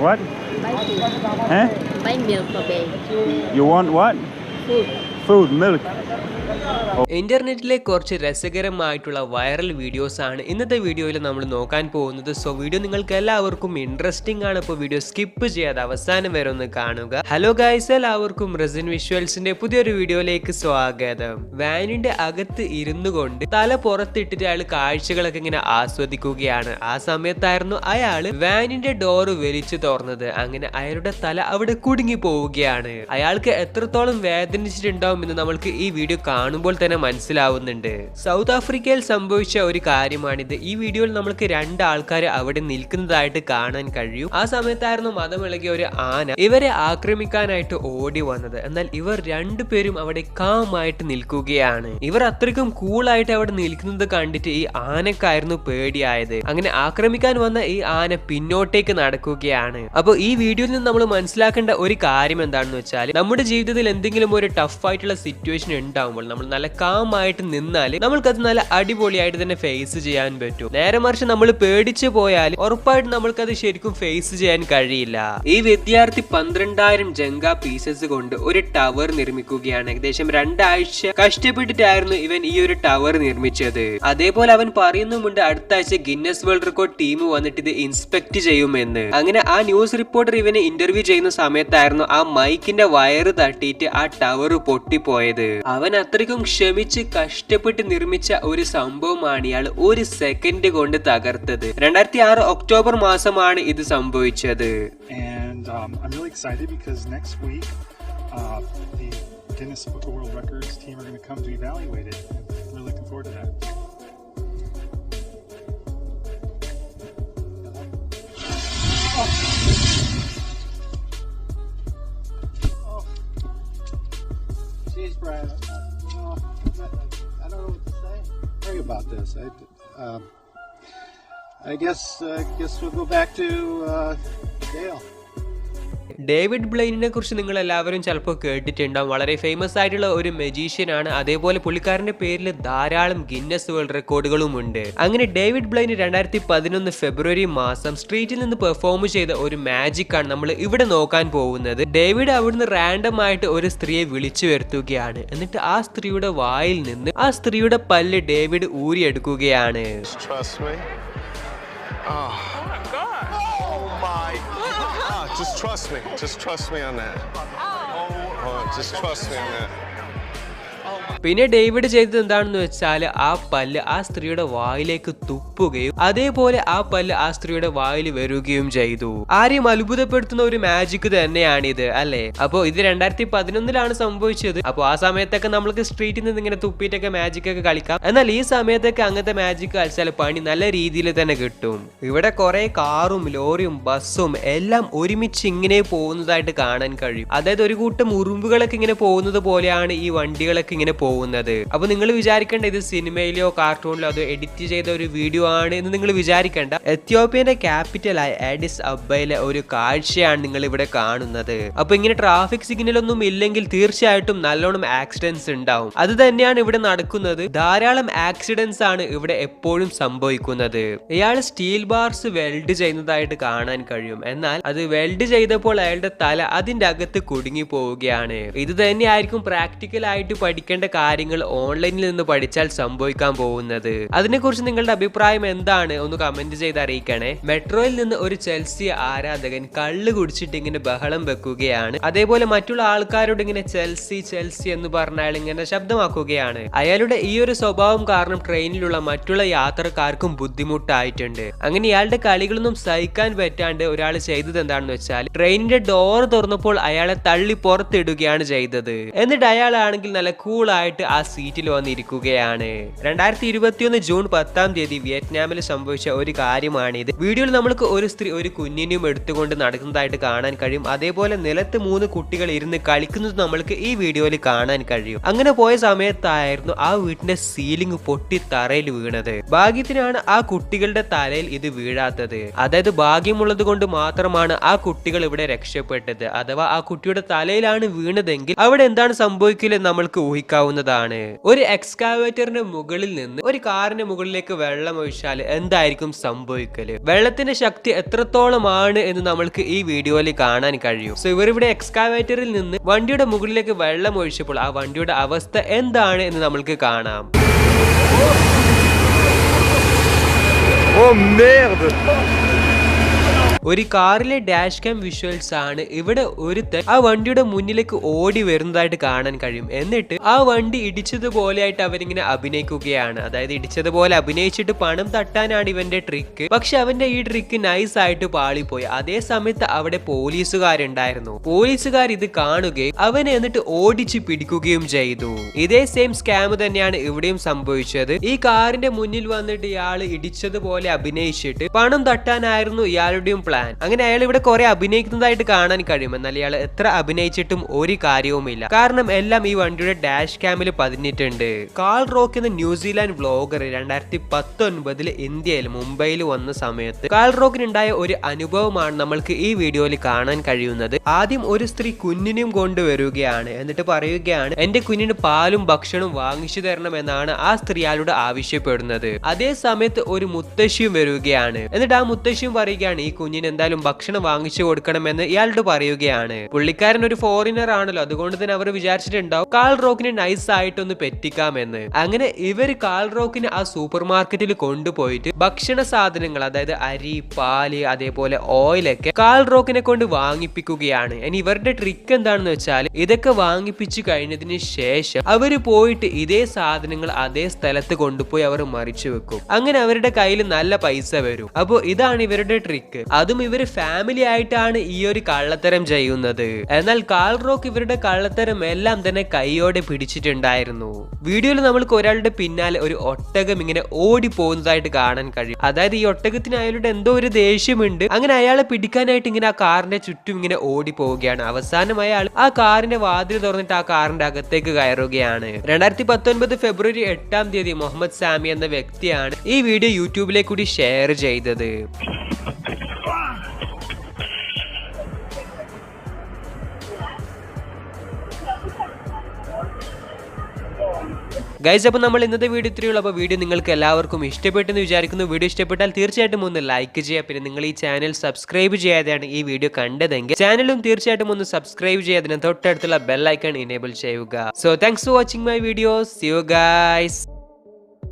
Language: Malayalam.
What? Buy food. Eh? Buy milk for baby. You want what? Food. Food, milk. ഇന്റർനെറ്റിലെ കുറച്ച് രസകരമായിട്ടുള്ള വൈറൽ വീഡിയോസ് ആണ് ഇന്നത്തെ വീഡിയോയിൽ നമ്മൾ നോക്കാൻ പോകുന്നത്. സോ വീഡിയോ നിങ്ങൾക്ക് എല്ലാവർക്കും ഇൻട്രസ്റ്റിംഗ് ആണ്. ഇപ്പോൾ വീഡിയോ സ്കിപ്പ് ചെയ്യാതെ അവസാനം വരെ ഒന്ന് കാണുക. ഹലോ ഗായ്സ് എല്ലാവർക്കും റെസിൻ വിഷ്വൽസിന്റെ പുതിയൊരു വീഡിയോയിലേക്ക് സ്വാഗതം. വാനിന്റെ അകത്ത് ഇരുന്നു കൊണ്ട് തല പുറത്തിട്ടിട്ട് അയാൾ കാഴ്ചകളൊക്കെ ഇങ്ങനെ ആസ്വദിക്കുകയാണ്. ആ സമയത്തായിരുന്നു അയാൾ വാനിന്റെ ഡോറ് വലിച്ചു തുറന്നത്. അങ്ങനെ അയാളുടെ തല അവിടെ കുടുങ്ങി പോവുകയാണ്. അയാൾക്ക് എത്രത്തോളം വേദനിച്ചിട്ടുണ്ടാവും എന്ന് നമ്മൾക്ക് ഈ വീഡിയോ കാണുമ്പോൾ തന്നെ മനസ്സിലാവുന്നുണ്ട്. സൗത്ത് ആഫ്രിക്കയിൽ സംഭവിച്ച ഒരു കാര്യമാണിത്. ഈ വീഡിയോയിൽ നമ്മൾക്ക് രണ്ട് ആൾക്കാർ അവിടെ നിൽക്കുന്നതായിട്ട് കാണാൻ കഴിയും. ആ സമയത്തായിരുന്നു മതമിളകിയ ഒരു ആന ഇവരെ ആക്രമിക്കാനായിട്ട് ഓടി വന്നത്. എന്നാൽ ഇവർ രണ്ടുപേരും അവിടെ കാമായിട്ട് നിൽക്കുകയാണ്. ഇവർ അത്രയ്ക്കും കൂളായിട്ട് അവിടെ നിൽക്കുന്നത് കണ്ടിട്ട് ഈ ആനക്കായിരുന്നു പേടിയായത്. അങ്ങനെ ആക്രമിക്കാൻ വന്ന ഈ ആന പിന്നോട്ടേക്ക് നടക്കുകയാണ്. അപ്പോൾ ഈ വീഡിയോയിൽ നിന്ന് നമ്മൾ മനസ്സിലാക്കേണ്ട ഒരു കാര്യം എന്താണെന്ന് വെച്ചാൽ നമ്മുടെ ജീവിതത്തിൽ എന്തെങ്കിലും ഒരു ടഫ് ആയിട്ടുള്ള സിറ്റുവേഷൻ ഉണ്ടാകുമ്പോൾ നമ്മൾ നല്ല കാമായിട്ട് നിന്നാൽ നമ്മൾക്കത് നല്ല അടിപൊളിയായിട്ട് തന്നെ ഫേസ് ചെയ്യാൻ പറ്റും. നേരെ മറിച്ച് നമ്മൾ പേടിച്ചു പോയാൽ ഉറപ്പായിട്ട് നമ്മൾക്കത് ശരിക്കും ഫേസ് ചെയ്യാൻ കഴിയില്ല. ഈ വിദ്യാർത്ഥി പന്ത്രണ്ടായിരം ജങ്ക പീസസ് കൊണ്ട് ഒരു ടവർ നിർമ്മിക്കുകയാണ്. ഏകദേശം രണ്ടാഴ്ച കഷ്ടപ്പെട്ടിട്ടായിരുന്നു ഇവൻ ഈ ഒരു ടവർ നിർമ്മിച്ചത്. അതേപോലെ അവൻ പറയുന്നുമുണ്ട് അടുത്ത ആഴ്ച ഗിന്നസ് വേൾഡ് റെക്കോർഡ് ടീം വന്നിട്ട് ഇത് ഇൻസ്പെക്ട് ചെയ്യുമെന്ന്. അങ്ങനെ ആ ന്യൂസ് റിപ്പോർട്ടർ ഇവനെ ഇന്റർവ്യൂ ചെയ്യുന്ന സമയത്തായിരുന്നു ആ മൈക്കിന്റെ വയറ് തട്ടിയിട്ട് ആ ടവർ പൊട്ടിപ്പോയത്. അവൻ അത്രയ്ക്കും ക്ഷമിച്ച് കഷ്ടപ്പെട്ട് നിർമ്മിച്ച ഒരു സംഭവമാണ് ഇയാൾ ഒരു സെക്കൻഡ് കൊണ്ട് തകർത്തത്. രണ്ടായിരത്തി ആറ് ഒക്ടോബർ മാസമാണ് ഇത് സംഭവിച്ചത്. About this. I, um, I guess, uh, guess we'll go back to uh, Dale. David ബ്ലെയിനിനെ കുറിച്ച് നിങ്ങൾ എല്ലാവരും ചിലപ്പോൾ കേട്ടിട്ടുണ്ടാവും. വളരെ ഫേമസ് ആയിട്ടുള്ള ഒരു മെജീഷ്യൻ ആണ്. അതേപോലെ പുള്ളിക്കാരന്റെ പേരിൽ ധാരാളം ഗിന്നസ് വേൾഡ് റെക്കോർഡുകളും ഉണ്ട് അങ്ങനെ ഡേവിഡ് ബ്ലെയിൻ രണ്ടായിരത്തി പതിനൊന്ന് ഫെബ്രുവരി മാസം സ്ട്രീറ്റിൽ നിന്ന് പെർഫോം ചെയ്ത ഒരു മാജിക് ആണ് നമ്മൾ ഇവിടെ നോക്കാൻ പോകുന്നത്. ഡേവിഡ് അവിടുന്ന് റാൻഡം ആയിട്ട് ഒരു സ്ത്രീയെ വിളിച്ചു വരുത്തുകയാണ്. എന്നിട്ട് ആ സ്ത്രീയുടെ വായിൽ നിന്ന് ആ സ്ത്രീയുടെ പല്ല് ഡേവിഡ് ഊരിയെടുക്കുകയാണ്. Oh. Just trust me. Just trust me on that. Oh, oh just trust me on that. Oh, പിന്നെ ഡേവിഡ് ചെയ്തത് എന്താണെന്ന് വെച്ചാൽ ആ പല്ല് ആ സ്ത്രീയുടെ വായിലേക്ക് തുപ്പുകയും അതേപോലെ ആ പല്ല് ആ സ്ത്രീയുടെ വായിൽ വരികയും ചെയ്തു. ആരെയും അത്ഭുതപ്പെടുത്തുന്ന ഒരു മാജിക് തന്നെയാണിത് അല്ലെ? അപ്പോൾ ഇത് രണ്ടായിരത്തി പതിനൊന്നിലാണ് സംഭവിച്ചത്. അപ്പോൾ ആ സമയത്തൊക്കെ നമ്മൾക്ക് സ്ട്രീറ്റിൽ നിന്ന് ഇങ്ങനെ തുപ്പിയിട്ടൊക്കെ മാജിക് ഒക്കെ കളിക്കാം. എന്നാൽ ഈ സമയത്തൊക്കെ അങ്ങനത്തെ മാജിക് കളിച്ചാൽ പണി നല്ല രീതിയിൽ തന്നെ കിട്ടും. ഇവിടെ കുറെ കാറും ലോറിയും ബസ്സും എല്ലാം ഒരുമിച്ച് ഇങ്ങനെ പോകുന്നതായിട്ട് കാണാൻ കഴിയും. അതായത് ഒരു കൂട്ടം ഉറുമ്പുകളൊക്കെ ഇങ്ങനെ പോകുന്നത് പോലെയാണ് ഈ വണ്ടികളൊക്കെ ഇങ്ങനെ പോകുന്നത് അപ്പൊ നിങ്ങൾ വിചാരിക്കേണ്ട ഇത് സിനിമയിലോ കാർട്ടൂണിലോ അതോ എഡിറ്റ് ചെയ്ത ഒരു വീഡിയോ ആണ് എന്ന് നിങ്ങൾ വിചാരിക്കേണ്ട. എത്യോപ്യന്റെ ക്യാപിറ്റലായ ആഡിസ് അബ്ബയിലെ ഒരു കാഴ്ചയാണ് നിങ്ങൾ ഇവിടെ കാണുന്നത്. അപ്പൊ ഇങ്ങനെ ട്രാഫിക് സിഗ്നൽ ഒന്നും ഇല്ലെങ്കിൽ തീർച്ചയായിട്ടും നല്ലോണം ആക്സിഡൻസ് ഉണ്ടാവും. അത് തന്നെയാണ് ഇവിടെ നടക്കുന്നത്. ധാരാളം ആക്സിഡൻസ് ആണ് ഇവിടെ എപ്പോഴും സംഭവിക്കുന്നത്. ഇയാൾ സ്റ്റീൽ ബാർസ് വെൽഡ് ചെയ്യുന്നതായിട്ട് കാണാൻ കഴിയും. എന്നാൽ അത് വെൽഡ് ചെയ്തപ്പോൾ അയാളുടെ തല അതിന്റെ അകത്ത് കുടുങ്ങി പോവുകയാണ്. ഇത് തന്നെയായിരിക്കും പ്രാക്ടിക്കൽ ആയിട്ട് പഠിക്കേണ്ട കാര്യങ്ങൾ ഓൺലൈനിൽ നിന്ന് പഠിച്ചാൽ സംഭവിക്കാൻ പോകുന്നത്. അതിനെക്കുറിച്ച് നിങ്ങളുടെ അഭിപ്രായം എന്താണ്? ഒന്ന് കമന്റ് ചെയ്ത് അറിയിക്കണേ. മെട്രോയിൽ നിന്ന് ഒരു ചെൽസി ആരാധകൻ കള്ള് കുടിച്ചിട്ട് ഇങ്ങനെ ബഹളം വെക്കുകയാണ്. അതേപോലെ മറ്റുള്ള ആൾക്കാരോട് ഇങ്ങനെ ചെൽസി ചെൽസി എന്ന് പറഞ്ഞാൽ ഇങ്ങനെ ശബ്ദമാക്കുകയാണ്. അയാളുടെ ഈ ഒരു സ്വഭാവം കാരണം ട്രെയിനിലുള്ള മറ്റുള്ള യാത്രക്കാർക്കും ബുദ്ധിമുട്ടായിട്ടുണ്ട്. അങ്ങനെ ഇയാളുടെ കളികളൊന്നും സഹിക്കാൻ പറ്റാണ്ട് ഒരാൾ ചെയ്തത് എന്താണെന്ന് വെച്ചാൽ ട്രെയിനിന്റെ ഡോർ തുറന്നപ്പോൾ അയാളെ തള്ളി പുറത്തിടുകയാണ് ചെയ്തത്. എന്നിട്ട് അയാളാണെങ്കിൽ നല്ല കൂളായിട്ട് ആ സീറ്റിൽ വന്നിരിക്കുകയാണ്. രണ്ടായിരത്തി ഇരുപത്തിയൊന്ന് ജൂൺ പത്താം തീയതി വിയറ്റ്നാമിൽ സംഭവിച്ച ഒരു കാര്യമാണിത്. വീഡിയോയിൽ നമ്മൾക്ക് ഒരു സ്ത്രീ ഒരു കുഞ്ഞിനെയും എടുത്തുകൊണ്ട് നടക്കുന്നതായിട്ട് കാണാൻ കഴിയും. അതേപോലെ നിലത്ത് മൂന്ന് കുട്ടികൾ ഇരുന്ന് കളിക്കുന്നത് നമ്മൾക്ക് ഈ വീഡിയോയിൽ കാണാൻ കഴിയും. അങ്ങനെ പോയ സമയത്തായിരുന്നു ആ വീട്ടിന്റെ സീലിംഗ് പൊട്ടി തറയിൽ വീണത്. ഭാഗ്യത്തിനാണ് ആ കുട്ടികളുടെ തലയിൽ ഇത് വീഴാത്തത്. അതായത് ഭാഗ്യമുള്ളത് കൊണ്ട് മാത്രമാണ് ആ കുട്ടികൾ ഇവിടെ രക്ഷപ്പെട്ടത്. അഥവാ ആ കുട്ടിയുടെ തലയിലാണ് വീണതെങ്കിൽ അവിടെ എന്താണ് സംഭവിക്കില്ല നമ്മൾക്ക് ഊഹിക്കാവുന്നതാണ്. ചോദിക്കാവുന്നതാണ് ഒരു എക്സ്കാവേറ്ററിന്റെ മുകളിൽ നിന്ന് ഒരു കാറിന്റെ മുകളിലേക്ക് വെള്ളം ഒഴിച്ചാൽ എന്തായിരിക്കും സംഭവിക്കൽ? വെള്ളത്തിന്റെ ശക്തി എത്രത്തോളമാണ് എന്ന് നമ്മൾക്ക് ഈ വീഡിയോയിൽ കാണാൻ കഴിയും. സോ ഇവരിവിടെ എക്സ്കാവേറ്ററിൽ നിന്ന് വണ്ടിയുടെ മുകളിലേക്ക് വെള്ളം ഒഴിച്ചപ്പോൾ ആ വണ്ടിയുടെ അവസ്ഥ എന്താണ് എന്ന് നമ്മൾക്ക് കാണാം. Oh merde! ഒരു കാറിലെ ഡാഷ് ക്യാം വിഷ്വൽസ് ആണ് ഇവിടെ ഒരുത്തൻ ആ വണ്ടിയുടെ മുന്നിലേക്ക് ഓടി വരുന്നതായിട്ട് കാണാൻ കഴിയും. എന്നിട്ട് ആ വണ്ടി ഇടിച്ചതുപോലെയായിട്ട് അവരിങ്ങനെ അഭിനയിക്കുകയാണ്. അതായത് ഇടിച്ചതുപോലെ അഭിനയിച്ചിട്ട് പണം തട്ടാനാണ് ഇവന്റെ ട്രിക്ക് പക്ഷെ അവന്റെ ഈ ട്രിക്ക് നൈസ് ആയിട്ട് പാളിപ്പോയി. അതേ സമയത്ത് അവിടെ പോലീസുകാരുണ്ടായിരുന്നു. പോലീസുകാർ ഇത് കാണുകയും അവനെ എന്നിട്ട് ഓടിച്ച് പിടിക്കുകയും ചെയ്തു. ഇതേ സെയിം സ്കാം തന്നെയാണ് ഇവിടെയും സംഭവിച്ചത്. ഈ കാറിന്റെ മുന്നിൽ വന്നിട്ട് ഇയാൾ ഇടിച്ചതുപോലെ അഭിനയിച്ചിട്ട് പണം തട്ടാനായിരുന്നു ഇയാളുടെയും പ്ലാൻ അങ്ങനെ അയാൾ ഇവിടെ കുറെ അഭിനയിക്കുന്നതായിട്ട് കാണാൻ കഴിയും. എന്നാൽ ഇയാൾ എത്ര അഭിനയിച്ചിട്ടും ഒരു കാര്യവുമില്ല. കാരണം എല്ലാം ഈ വണ്ടിയുടെ ഡാഷ് ക്യാമിൽ പതിഞ്ഞിട്ടുണ്ട്. കാൾ റോക്ക് എന്ന ന്യൂസിലാൻഡ് വ്ലോഗർ രണ്ടായിരത്തി പത്തൊൻപതിൽ ഇന്ത്യയിൽ മുംബൈയിൽ വന്ന സമയത്ത് കാൾ റോക്കിനുണ്ടായ ഒരു അനുഭവമാണ് നമ്മൾക്ക് ഈ വീഡിയോയിൽ കാണാൻ കഴിയുന്നത്. ആദ്യം ഒരു സ്ത്രീ കുഞ്ഞിനെയും കൊണ്ടുവരികയാണ്. എന്നിട്ട് പറയുകയാണ് എന്റെ കുഞ്ഞിന് പാലും ഭക്ഷണവും വാങ്ങിച്ചു തരണം എന്നാണ് ആ സ്ത്രീ അയാളോട് ആവശ്യപ്പെടുന്നത്. അതേ സമയത്ത് ഒരു മുത്തശ്ശിയും വരികയാണ്. എന്നിട്ട് ആ മുത്തശ്ശിയും പറയുകയാണ് ഈ കുഞ്ഞിന് എന്തായാലും ഭക്ഷണം വാങ്ങിച്ചു കൊടുക്കണമെന്ന് ഇയാളോട് പറയുകയാണ്. പുള്ളിക്കാരൻ ഒരു ഫോറിനർ ആണല്ലോ അതുകൊണ്ട് തന്നെ അവർ വിചാരിച്ചിട്ടുണ്ടാവും കാൾ റോക്കിനെ നൈസ് ആയിട്ടൊന്ന് പെറ്റിക്കാമെന്ന്. അങ്ങനെ ഇവർ കാൾ റോക്കിനെ ആ സൂപ്പർ മാർക്കറ്റിൽ കൊണ്ടുപോയിട്ട് ഭക്ഷണ സാധനങ്ങൾ അതായത് അരി പാൽ അതേപോലെ ഓയിലൊക്കെ കാൾ റോക്കിനെ കൊണ്ട് വാങ്ങിപ്പിക്കുകയാണ്. ഇനി ഇവരുടെ ട്രിക്ക് എന്താണെന്ന് വെച്ചാൽ ഇതൊക്കെ വാങ്ങിപ്പിച്ചു കഴിഞ്ഞതിന് ശേഷം അവർ പോയിട്ട് ഇതേ സാധനങ്ങൾ അതേ സ്ഥലത്ത് കൊണ്ടുപോയി അവർ മറിച്ചു വെക്കും. അങ്ങനെ അവരുടെ കയ്യിൽ നല്ല പൈസ വരും. അപ്പോൾ ഇതാണ് ഇവരുടെ ട്രിക്ക് അതും ഇവർ ഫാമിലി ആയിട്ടാണ് ഈ ഒരു കള്ളത്തരം ചെയ്യുന്നത്. എന്നാൽ കാൾ റോക്ക് ഇവരുടെ കള്ളത്തരം എല്ലാം തന്നെ കൈയോടെ പിടിച്ചിട്ടുണ്ടായിരുന്നു. വീഡിയോയിൽ നമ്മൾക്ക് ഒരാളുടെ പിന്നാലെ ഒരു ഒട്ടകം ഇങ്ങനെ ഓടി പോകുന്നതായിട്ട് കാണാൻ കഴിയും. അതായത് ഈ ഒട്ടകത്തിന് അയാളുടെ എന്തോ ഒരു ദേഷ്യമുണ്ട്. അങ്ങനെ അയാളെ പിടിക്കാനായിട്ട് ഇങ്ങനെ ആ കാറിന്റെ ചുറ്റും ഇങ്ങനെ ഓടി പോവുകയാണ് അവസാനം അയാൾ ആ കാറിന്റെ വാതിൽ തുറന്നിട്ട് ആ കാറിന്റെ അകത്തേക്ക് കയറുകയാണ്. രണ്ടായിരത്തി പത്തൊൻപത് ഫെബ്രുവരി എട്ടാം തീയതി മുഹമ്മദ് സാമി എന്ന വ്യക്തിയാണ് ഈ വീഡിയോ യൂട്യൂബിലേക്ക് കൂടി ഷെയർ ചെയ്തത്. ഗൈസ് അപ്പോൾ നമ്മൾ ഇന്നത്തെ വീഡിയോ ഇത്രയുള്ളൂ അപ്പോൾ വീഡിയോ നിങ്ങൾക്ക് എല്ലാവർക്കും ഇഷ്ടപ്പെട്ടെന്ന് വിചാരിക്കുന്നു. വീഡിയോ ഇഷ്ടപ്പെട്ടാൽ തീർച്ചയായിട്ടും ഒന്ന് ലൈക്ക് ചെയ്യുക. പിന്നെ നിങ്ങൾ ഈ ചാനൽ സബ്സ്ക്രൈബ് ചെയ്യാതെയാണ് ഈ വീഡിയോ കണ്ടതെങ്കിൽ ചാനലും തീർച്ചയായിട്ടും ഒന്ന് സബ്സ്ക്രൈബ് ചെയ്യാതിന് തൊട്ടടുത്തുള്ള ബെൽ ഐക്കൺ ഇനേബിൾ ചെയ്യുക. So thanks for watching my videos you guys